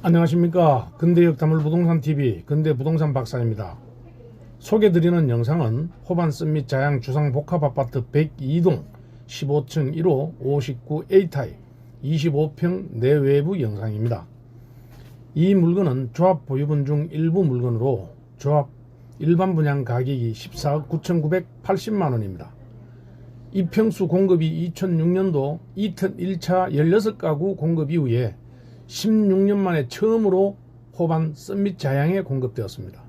안녕하십니까. 근대역담을 부동산TV 근대부동산 박사입니다. 소개드리는 영상은 호반 씀및 자양 주상 복합아파트 102동 15층 1호 59A타입 25평 내외부 영상입니다. 이 물건은 조합 보유분 중 일부 물건으로 조합 일반 분양 가격이 14억 9,980만원입니다. 이평수 공급이 2006년도 2턴 1차 16가구 공급 이후에 16년 만에 처음으로 호반 썸밋 자양에 공급되었습니다.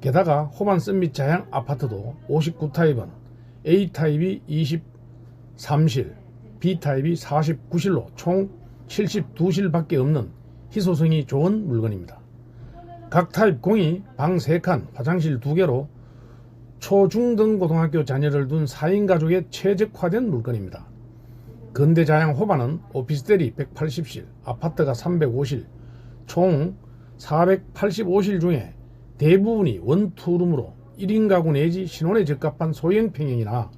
게다가 호반 썸밋 자양 아파트도 59타입은 A타입이 23실, B타입이 49실로 총 72실밖에 없는 희소성이 좋은 물건입니다. 각 타입 공이 방 3칸, 화장실 2개로 초중등 고등학교 자녀를 둔 4인 가족에 최적화된 물건입니다. 근대자양 호반은 오피스텔이 180실, 아파트가 305실, 총 485실 중에 대부분이 원투룸으로 1인 가구 내지 신혼에 적합한 소형 평형이나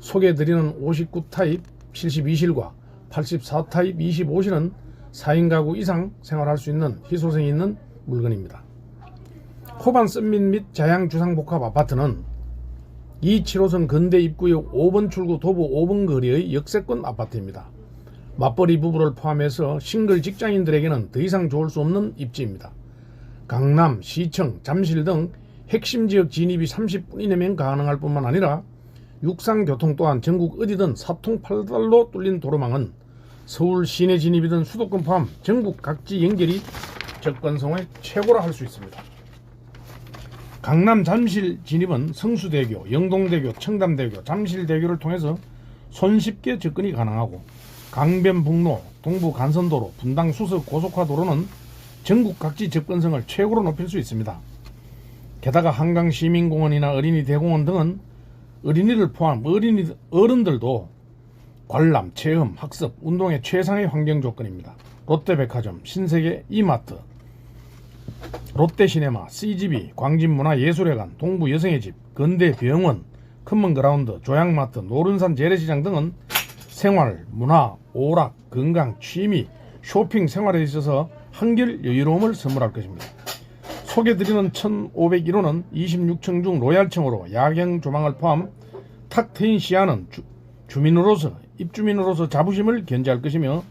소개드리는 59타입 72실과 84타입 25실은 4인 가구 이상 생활할 수 있는 희소성이 있는 물건입니다. 호반 썸밋 및 자양 주상복합 아파트는 275선 근대 입구역 5번 출구 도보 5번 거리의 역세권 아파트입니다. 맞벌이 부부를 포함해서 싱글 직장인들에게는 더 이상 좋을 수 없는 입지입니다. 강남, 시청, 잠실 등 핵심 지역 진입이 30분 이내면 가능할 뿐만 아니라 육상교통 또한 전국 어디든 사통팔달로 뚫린 도로망은 서울 시내 진입이든 수도권 포함 전국 각지 연결이 접근성의 최고라 할 수 있습니다. 강남 잠실 진입은 성수대교, 영동대교, 청담대교, 잠실대교를 통해서 손쉽게 접근이 가능하고 강변북로, 동부 간선도로, 분당 수석 고속화도로는 전국 각지 접근성을 최고로 높일 수 있습니다. 게다가 한강 시민공원이나 어린이 대공원 등은 어린이를 포함 어린이 어른들도 관람, 체험, 학습, 운동의 최상의 환경 조건입니다. 롯데백화점, 신세계 이마트, 롯데시네마, CGV, 광진문화예술회관, 동부여성의 집, 근대병원, 큰먼그라운드, 조양마트, 노른산 재래시장 등은 생활, 문화, 오락, 건강, 취미, 쇼핑 생활에 있어서 한결 여유로움을 선물할 것입니다. 소개드리는 1501호는 26층 중 로얄층으로 야경 조망을 포함 탁 트인 시야는 주, 주민으로서 입주민으로서 자부심을 견지할 것이며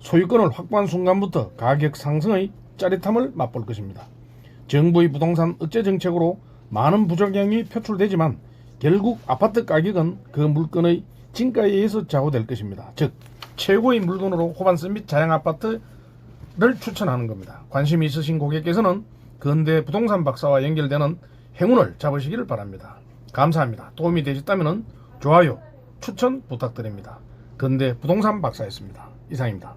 소유권을 확보한 순간부터 가격 상승의 짜릿함을 맛볼 것입니다. 정부의 부동산 억제 정책으로 많은 부작용이 표출되지만 결국 아파트 가격은 그 물건의 진가에 의해서 좌우될 것입니다. 즉 최고의 물건으로 호반스 및 자양 아파트를 추천하는 겁니다. 관심 있으신 고객께서는 근대 부동산 박사와 연결되는 행운을 잡으시기를 바랍니다. 감사합니다. 도움이 되셨다면 좋아요, 추천 부탁드립니다. 근대 부동산 박사였습니다. 이상입니다.